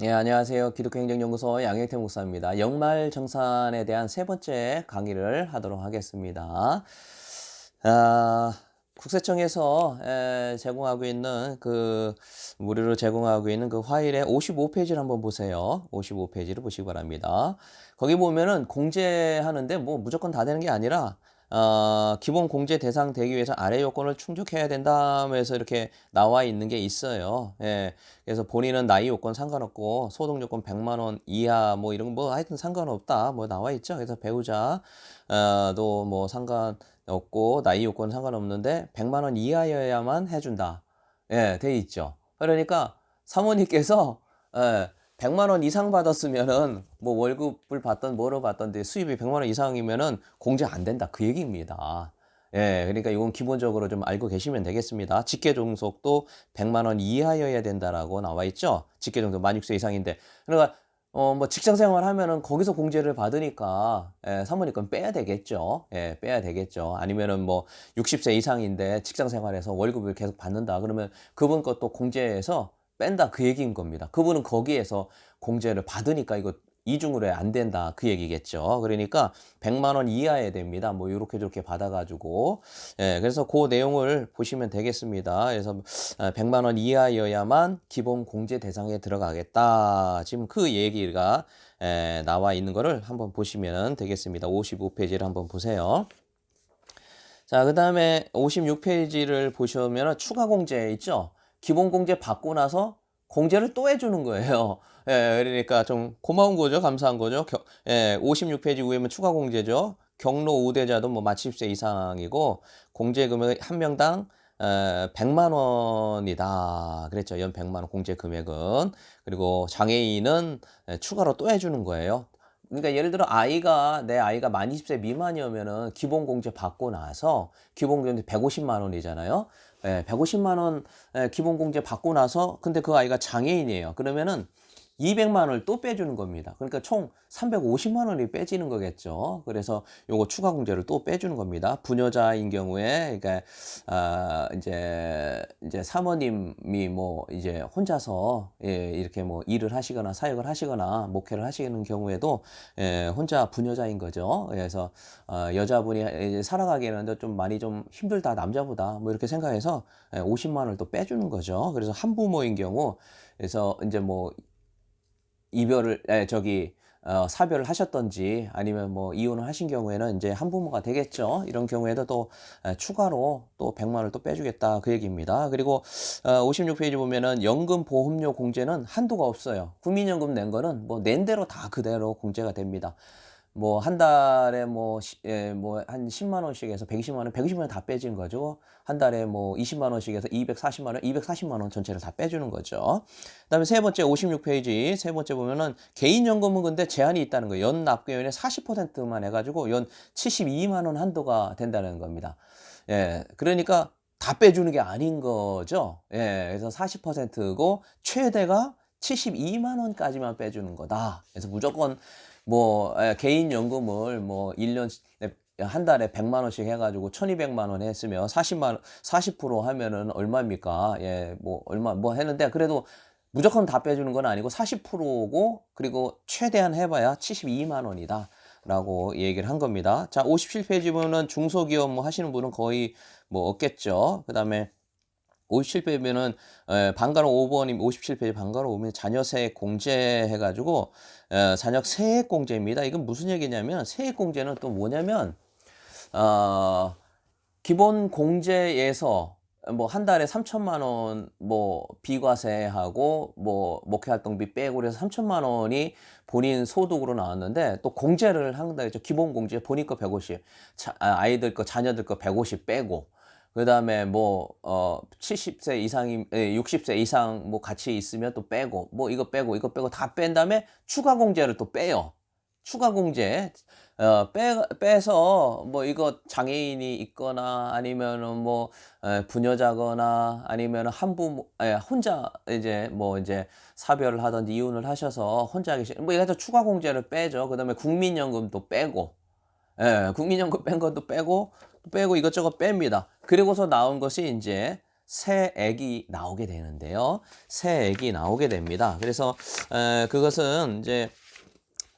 예, 안녕하세요. 기독교 행정연구소 양영태 목사입니다. 연말 정산에 대한 세 번째 강의를 하도록 하겠습니다. 아, 국세청에서 에, 제공하고 있는 그 무료로 제공하고 있는 그 파일의 55페이지를 한번 보세요. 55페이지를 보시기 바랍니다. 거기 보면은 공제하는데 뭐 무조건 다 되는 게 아니라 어, 기본 공제 대상 되기 위해서 아래 요건을 충족해야 된다면서 이렇게 나와 있는 게 있어요. 예. 그래서 본인은 나이 요건 상관없고 소득 요건 100만 원 이하 뭐 이런 거 뭐 하여튼 상관없다. 뭐 나와 있죠. 그래서 배우자 어도 뭐 상관없고 나이 요건 상관없는데 100만 원 이하여야만 해준다. 예, 돼 있죠. 그러니까 사모님께서 예, 100만 원 이상 받았으면은 뭐 월급을 받던 뭐로 받던데 수입이 100만 원 이상이면은 공제 안 된다 그 얘기입니다. 예, 그러니까 이건 기본적으로 좀 알고 계시면 되겠습니다. 직계 종속도 100만 원 이하여야 된다라고 나와 있죠. 직계 종속 만 6세 이상인데 그러니까 어 뭐 직장 생활 하면은 거기서 공제를 받으니까 예, 사모님 건 빼야 되겠죠. 예, 빼야 되겠죠. 아니면은 뭐 60세 이상인데 직장 생활에서 월급을 계속 받는다. 그러면 그분 것도 공제해서 뺀다 그 얘기인 겁니다. 그분은 거기에서 공제를 받으니까 이거 이중으로 해 안 된다 그 얘기겠죠. 그러니까 100만 원 이하에 됩니다. 뭐 이렇게 저렇게 받아가지고 예, 그래서 그 내용을 보시면 되겠습니다. 그래서 100만 원 이하여야만 기본 공제 대상에 들어가겠다. 지금 그 얘기가 예, 나와 있는 거를 한번 보시면 되겠습니다. 55페이지를 한번 보세요. 자, 그 다음에 56페이지를 보시면 추가 공제 있죠? 기본 공제 받고 나서 공제를 또 해주는 거예요. 예, 그러니까 좀 고마운 거죠. 감사한 거죠. 겨, 예, 56페이지 위에면 추가 공제죠. 경로 우대자도 뭐만 70세 이상이고 공제 금액 한 명당 에, 100만 원이다. 그랬죠. 연 100만 원 공제 금액은. 그리고 장애인은 추가로 또 해주는 거예요. 그러니까 예를 들어 아이가 내 아이가 만 20세 미만이면은 기본 공제 받고 나서 기본 공제 150만 원이잖아요. 예, 150만 원 예, 기본 공제 받고 나서 근데 그 아이가 장애인이에요. 그러면은 200만 원을 또 빼주는 겁니다. 그러니까 총 350만 원이 빼지는 거겠죠. 그래서 요거 추가 공제를 또 빼주는 겁니다. 부녀자인 경우에 그러니까 아 이제 이제 사모님이 뭐 이제 혼자서 예, 이렇게 뭐 일을 하시거나 사역을 하시거나 목회를 하시는 경우에도 예, 혼자 부녀자인 거죠. 그래서 어, 여자분이 이제 살아가기에는 좀 많이 좀 힘들다 남자보다 뭐 이렇게 생각해서 예, 50만 원을 또 빼주는 거죠. 그래서 한 부모인 경우 그래서 이제 뭐 이별을 에, 저기 어, 사별을 하셨던지 아니면 뭐 이혼을 하신 경우에는 이제 한부모가 되겠죠. 이런 경우에도 또 에, 추가로 또 100만 원을 또 빼주겠다 그 얘기입니다. 그리고 어, 56페이지 보면은 연금 보험료 공제는 한도가 없어요. 국민연금 낸 거는 뭐 낸 대로 다 그대로 공제가 됩니다. 뭐 한 달에 뭐 예, 뭐한 10만 원씩 해서 120만 원, 120만 원 다 빼진 거죠. 한 달에 뭐 20만 원씩 해서 240만 원, 240만 원 전체를 다 빼주는 거죠. 그다음에 세 번째 56페이지 세 번째 보면은 개인 연금은 근데 제한이 있다는 거예요. 연 납부연의 40%만 해가지고 연 72만 원 한도가 된다는 겁니다. 예, 그러니까 다 빼주는 게 아닌 거죠. 예, 그래서 40%고 최대가 72만 원까지만 빼주는 거다. 그래서 무조건 뭐 예, 개인 연금을 뭐 1년 한 달에 100만 원씩 해가지고 1200만 원 했으면 40만 40% 하면은 얼마입니까? 예, 뭐 얼마 뭐 했는데 그래도 무조건 다 빼주는 건 아니고 40%고 그리고 최대한 해봐야 72만 원이다. 라고 얘기를 한 겁니다. 자, 57페이지 보면 중소기업 뭐 하시는 분은 거의 뭐 없겠죠. 그 다음에 57페이지면은 방가로 5번이 57페이지 방가로 오면 자녀 세액 공제 해가지고 에, 자녀 세액 공제입니다. 이건 무슨 얘기냐면 세액 공제는 또 뭐냐면 어, 기본 공제에서 뭐 한 달에 3천만 원 뭐 비과세하고 뭐 목회 활동비 빼고 그래서 3천만 원이 본인 소득으로 나왔는데 또 공제를 한다 했죠. 기본 공제 본인 거 150, 자, 아, 아이들 거 자녀들 거 150 빼고 그 다음에 뭐, 어, 70세 이상이, 60세 이상 뭐 같이 있으면 또 빼고, 뭐 이거 빼고, 이거 빼고 다 뺀 다음에 추가 공제를 또 빼요. 추가 공제, 어, 빼, 빼서 뭐 이거 장애인이 있거나 아니면은 뭐, 에, 부녀자거나 아니면은 한부, 에, 혼자 이제 뭐 이제 사별을 하든지 이혼을 하셔서 혼자 계신, 뭐 이거 추가 공제를 빼죠. 그 다음에 국민연금도 빼고, 예, 국민연금 뺀 것도 빼고, 빼고 이것저것 뺍니다. 그리고서 나온 것이 이제 세액이 나오게 되는데요. 세액이 나오게 됩니다. 그래서 에, 그것은 이제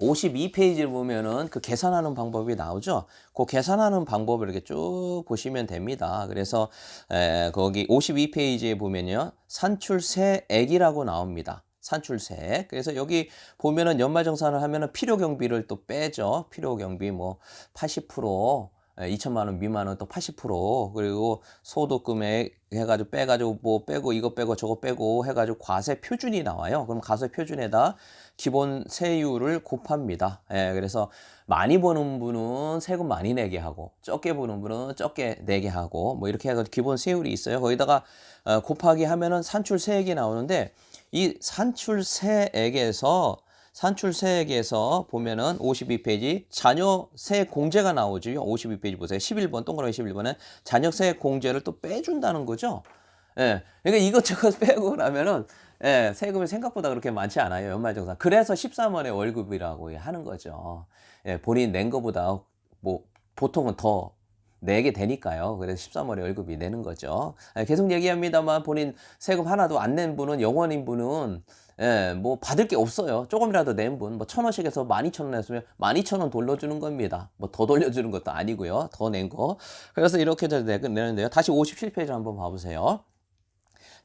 52페이지를 보면은 그 계산하는 방법이 나오죠. 그 계산하는 방법을 이렇게 쭉 보시면 됩니다. 그래서 에, 거기 52페이지에 보면요. 산출세액이라고 나옵니다. 산출세. 그래서 여기 보면은 연말정산을 하면은 필요 경비를 또 빼죠. 필요 경비 뭐 80%, 에, 2천만 원 미만은 또 80% 그리고 소득 금액 해가지고 빼가지고 뭐 빼고 이거 빼고 저거 빼고 해가지고 과세 표준이 나와요. 그럼 과세 표준에다 기본 세율을 곱합니다. 예, 그래서 많이 버는 분은 세금 많이 내게 하고 적게 버는 분은 적게 내게 하고 뭐 이렇게 해가지고 기본 세율이 있어요. 거기다가 어, 곱하기 하면은 산출 세액이 나오는데 이 산출세액에서 산출세액에서 보면은 52페이지 자녀세액 공제가 나오죠. 52페이지 보세요. 11번 동그라미 11번은 자녀세액 공제를 또 빼준다는 거죠. 예. 그러니까 이것저것 빼고 나면은 예, 세금이 생각보다 그렇게 많지 않아요. 연말정산. 그래서 13월에 월급이라고 하는 거죠. 예, 본인 낸 거보다 뭐 보통은 더 내게 되니까요. 그래서 13월에 월급이 내는 거죠. 예, 계속 얘기합니다만 본인 세금 하나도 안 낸 분은 영원인 분은 예, 뭐 받을 게 없어요. 조금이라도 낸 분, 뭐 천 원씩에서 만 이천 원 냈으면 만 이천 원 돌려주는 겁니다. 뭐 더 돌려주는 것도 아니고요. 더 낸 거. 그래서 이렇게 내는데요. 다시 57페이지 한번 봐보세요.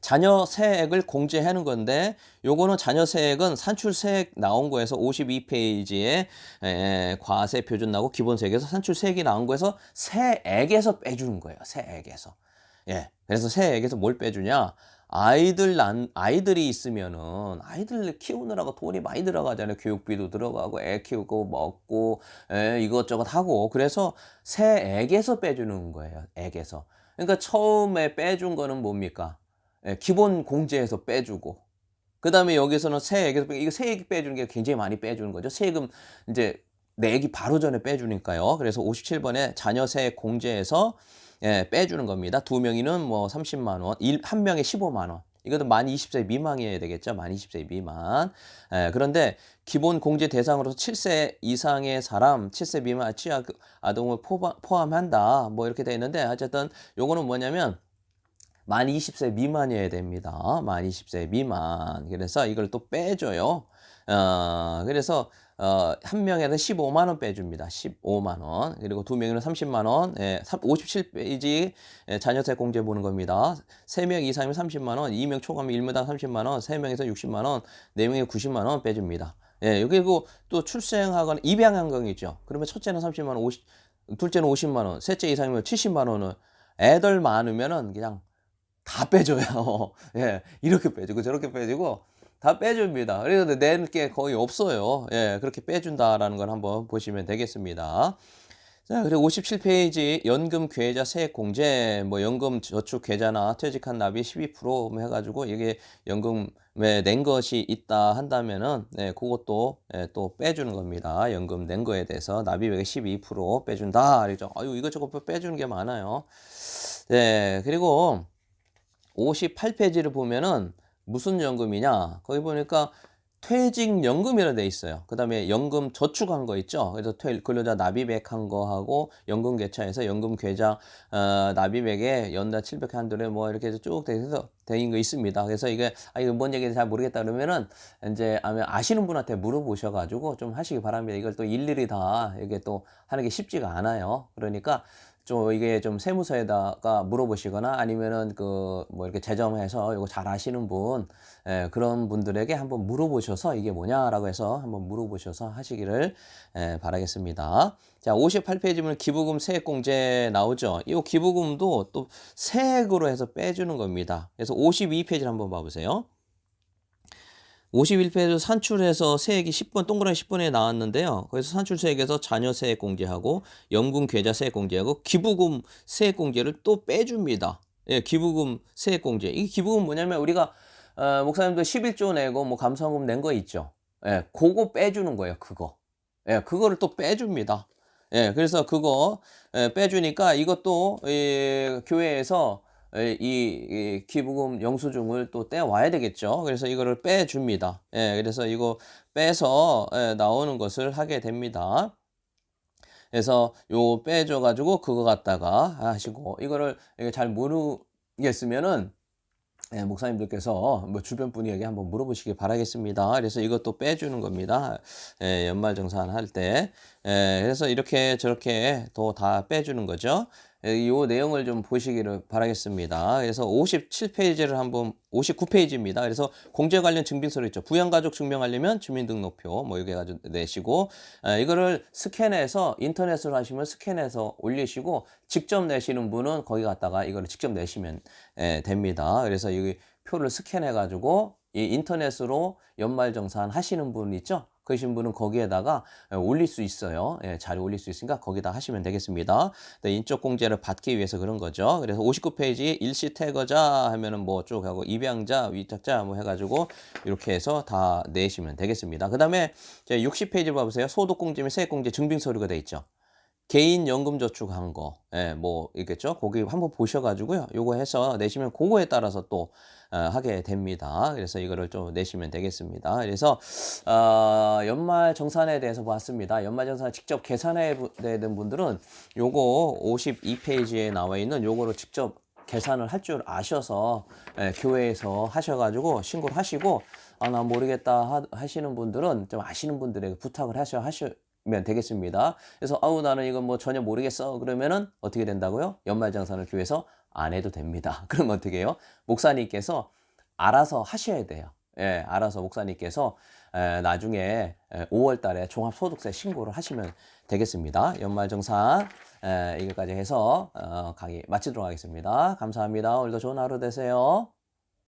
자녀 세액을 공제하는 건데 요거는 자녀 세액은 산출 세액 나온 거에서 52페이지에 에, 과세 표준 나고 기본 세액에서 산출 세액이 나온 거에서 세액에서 빼주는 거예요. 세액에서. 예. 그래서 세액에서 뭘 빼주냐? 아이들 난 아이들이 있으면은 아이들 키우느라고 돈이 많이 들어가잖아요. 교육비도 들어가고 애 키우고 먹고 에, 이것저것 하고 그래서 세액에서 빼주는 거예요. 액에서. 그러니까 처음에 빼준 거는 뭡니까? 예, 기본 공제에서 빼주고 그 다음에 여기서는 세액에서 빼- 이거 세액 빼주는 게 굉장히 많이 빼주는 거죠. 세금 이제 내기 바로 전에 빼주니까요. 그래서 57번에 자녀 세액 공제에서 예, 빼주는 겁니다. 두 명이는 뭐 30만 원, 일, 한 명에 15만 원. 이것도 만 20세 미만이어야 되겠죠. 만 20세 미만. 예, 그런데 기본 공제 대상으로서 7세 이상의 사람, 7세 미만 취약 아동을 포함, 포함한다. 뭐 이렇게 돼 있는데 어쨌든 요거는 뭐냐면 만 20세 미만이어야 됩니다. 만 20세 미만. 그래서 이걸 또 빼줘요. 어, 그래서 어, 한 명에는 15만 원 빼줍니다. 15만 원. 그리고 두 명에는 30만 원. 예, 57페이지 예, 자녀세 공제 보는 겁니다. 세 명 이상이면 30만 원, 2명 초과면 1명당 30만 원, 세 명에서 60만 원, 네 명에 90만 원 빼줍니다. 예, 그리고 또 출생하거나 입양한 거 있죠. 그러면 첫째는 30만 원, 50, 둘째는 50만 원, 셋째 이상이면 70만 원은 애들 많으면은 그냥 다 빼줘요. 예, 이렇게 빼주고 저렇게 빼주고 다 빼줍니다. 그래서 낼 게 거의 없어요. 예, 그렇게 빼준다라는 걸 한번 보시면 되겠습니다. 자, 그리고 57페이지 연금 괴자 세액 공제, 뭐 연금 저축 계좌나 퇴직한 납입 12%뭐 해가지고 이게 연금에 낸 것이 있다 한다면은 네, 그것도 예, 또 빼주는 겁니다. 연금 낸 거에 대해서 납입액의 12% 빼준다. 그렇죠. 아유 이것저것 빼주는 게 많아요. 네, 그리고 58페이지를 보면은 무슨 연금이냐? 거기 보니까 퇴직연금이라 돼 있어요. 그 다음에 연금 저축한 거 있죠. 그래서 퇴, 근로자 납입액 한 거 하고 연금 계좌에서 연금 계좌 어, 납입액에 연달 700 한도에 뭐 이렇게 해서 쭉 돼서 되는 거 있습니다. 그래서 이게 아 이거 뭔 얘기인지 잘 모르겠다 그러면은 이제 아마 아시는 분한테 물어보셔가지고 좀 하시기 바랍니다. 이걸 또 일일이 다 이게 또 하는 게 쉽지가 않아요. 그러니까 좀 이게 좀 세무서에다가 물어보시거나 아니면은 그 뭐 이렇게 재정해서 이거 잘 아시는 분 예, 그런 분들에게 한번 물어보셔서 이게 뭐냐라고 해서 한번 물어보셔서 하시기를 예, 바라겠습니다. 자, 58페이지 보면 기부금 세액공제 나오죠. 이 기부금도 또 세액으로 해서 빼주는 겁니다. 그래서 52페이지를 한번 봐보세요. 51페이지 산출해서 세액이 10번 동그라미 10번에 나왔는데요. 거기서 산출 세액에서 자녀 세액 공제하고 연금 계좌 세액 공제하고 기부금 세액 공제를 또 빼줍니다. 예, 기부금 세액 공제. 이 기부금 뭐냐면 우리가 어, 목사님도 11조 내고 뭐 감사원금 낸 거 있죠. 예, 그거 빼주는 거예요. 그거. 예, 그거를 또 빼줍니다. 예, 그래서 그거 예, 빼주니까 이것도 예, 교회에서 예, 이, 이 기부금 영수증을 또 떼와야 되겠죠. 그래서 이거를 빼줍니다. 예, 그래서 이거 빼서 예, 나오는 것을 하게 됩니다. 그래서 요 빼줘 가지고 그거 갖다가 하시고 이거를 잘 모르겠으면은 예, 목사님들께서 뭐 주변 분에게 한번 물어보시기 바라겠습니다. 그래서 이것도 빼주는 겁니다. 예, 연말정산 할 때. 예, 그래서 이렇게 저렇게 또 다 빼주는 거죠. 예, 이 내용을 좀 보시기를 바라겠습니다. 그래서 57페이지를 한번 59페이지입니다. 그래서 공제 관련 증빙서류 있죠. 부양가족 증명하려면 주민등록표 뭐 이렇게 가지고 내시고 에, 이거를 스캔해서 인터넷으로 하시면 스캔해서 올리시고 직접 내시는 분은 거기 갔다가 이거를 직접 내시면 에, 됩니다. 그래서 여기 표를 스캔해 가지고 이 인터넷으로 연말정산 하시는 분 있죠? 그러신 분은 거기에다가 올릴 수 있어요. 예, 자료 올릴 수 있으니까 거기다 하시면 되겠습니다. 네, 인적 공제를 받기 위해서 그런 거죠. 그래서 59페이지 일시 태거자 하면은 뭐 쭉 하고 입양자, 위탁자 뭐 해가지고 이렇게 해서 다 내시면 되겠습니다. 그 다음에 60페이지 봐보세요. 소득공제 및 세액공제 증빙 서류가 돼 있죠. 개인 연금 저축한 거, 예, 뭐 있겠죠. 거기 한번 보셔가지고요. 요거 해서 내시면 그거에 따라서 또 어, 하게 됩니다. 그래서 이거를 좀 내시면 되겠습니다. 그래서 어, 연말 정산에 대해서 봤습니다. 연말 정산 직접 계산해 되는 분들은 요거 52페이지에 나와 있는 요거로 직접 계산을 할 줄 아셔서 예, 교회에서 하셔가지고 신고를 하시고 아 나 모르겠다 하, 하시는 분들은 좀 아시는 분들에게 부탁을 하셔 하셔. 면 되겠습니다. 그래서 아우 나는 이건 뭐 전혀 모르겠어. 그러면은 어떻게 된다고요? 연말정산을 교회에서 안 해도 됩니다. 그럼 어떻게 해요? 목사님께서 알아서 하셔야 돼요. 예, 알아서 목사님께서 에, 나중에 5월 달에 종합소득세 신고를 하시면 되겠습니다. 연말정산 에, 이것까지 해서 어, 강의 마치도록 하겠습니다. 감사합니다. 오늘도 좋은 하루 되세요.